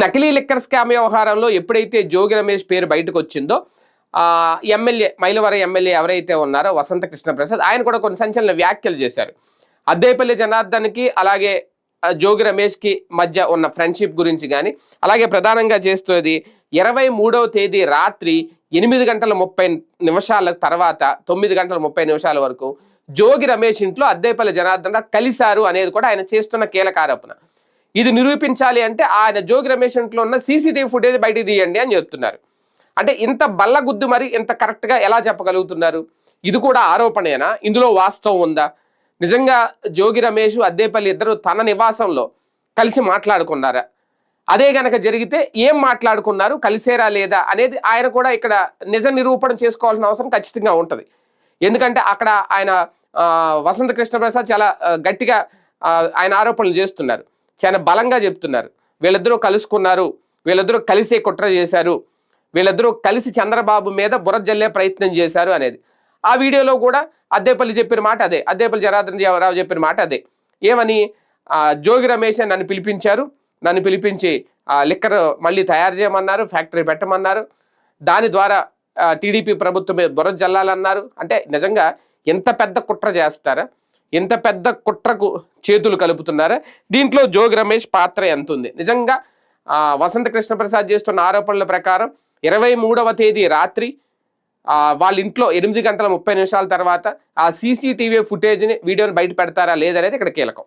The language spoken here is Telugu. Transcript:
నకిలీ లిక్కర్ స్కామ్ వ్యవహారంలో ఎప్పుడైతే జోగి రమేష్ పేరు బయటకు వచ్చిందో ఎమ్మెల్యే మైలవరం ఎమ్మెల్యే ఎవరైతే ఉన్నారో వసంత కృష్ణ ప్రసాద్ ఆయన కూడా కొన్ని సంచలన వ్యాఖ్యలు చేశారు. అద్దేపల్లి జనార్దన్కి అలాగే జోగి రమేష్కి మధ్య ఉన్న ఫ్రెండ్షిప్ గురించి కానీ అలాగే ప్రధానంగా చేస్తుంది ఇరవై మూడవ తేదీ రాత్రి ఎనిమిది గంటల ముప్పై నిమిషాల తర్వాత తొమ్మిది గంటల ముప్పై నిమిషాల వరకు జోగి రమేష్ ఇంట్లో అద్దేపల్లి జనార్దన్ కలిశారు అనేది కూడా ఆయన చేస్తున్న కీలక ఆరోపణ. ఇది నిరూపించాలి అంటే ఆయన జోగి రమేష్ ఇంట్లో ఉన్న సీసీటీవీ ఫుటేజ్ బయటికి తీయండి అని చెప్తున్నారు. అంటే ఇంత బల్లగుద్దు మరి ఇంత కరెక్ట్గా ఎలా చెప్పగలుగుతున్నారు? ఇది కూడా ఆరోపణేనా? ఇందులో వాస్తవం ఉందా? నిజంగా జోగి రమేష్ అద్దేపల్లి ఇద్దరు తన నివాసంలో కలిసి మాట్లాడుకున్నారా? అదే గనక జరిగితే ఏం మాట్లాడుకున్నారు? కలిసేరా లేదా? అనేది ఆయన కూడా ఇక్కడ నిజ నిరూపణ చేసుకోవాల్సిన అవసరం ఖచ్చితంగా ఉంటుంది. ఎందుకంటే అక్కడ ఆయన వసంత కృష్ణ ప్రసాద్ చాలా గట్టిగా ఆయన ఆరోపణలు చేస్తున్నారు. చాలా బలంగా చెప్తున్నారు. వీళ్ళిద్దరూ కలుసుకున్నారు. వీళ్ళిద్దరూ కలిసే కుట్ర చేశారు. వీళ్ళిద్దరూ కలిసి చంద్రబాబు మీద బురద జల్లే ప్రయత్నం చేశారు అనేది. ఆ వీడియోలో కూడా అద్దేపల్లి చెప్పిన మాట అదే. అద్దేపల్లి జనార్దన్ రావు చెప్పిన మాట అదే. ఏమని? జోగి రమేష్ నన్ను పిలిపించారు. నన్ను పిలిపించి ఆ, లిక్కర్ మళ్ళీ తయారు చేయమన్నారు ఫ్యాక్టరీ పెట్టమన్నారు. దాని ద్వారా టీడీపీ ప్రభుత్వం బురద జల్లాలన్నారు. అంటే నిజంగా ఎంత పెద్ద కుట్ర చేస్తారా? ఎంత పెద్ద కుట్రకు చేతులు కలుపుతున్నారా? దీంట్లో జోగి రమేష్ పాత్ర ఎంత ఉంది నిజంగా ఆ, వసంత కృష్ణ ప్రసాద్ చేస్తున్న ఆరోపణల ప్రకారం ఇరవై మూడవ తేదీ రాత్రి వాళ్ళ ఇంట్లో ఎనిమిది గంటల ముప్పై నిమిషాల తర్వాత ఆ సీసీటీవీ ఫుటేజ్ని వీడియోని బయట పెడతారా లేదనేది ఇక్కడ కీలకం.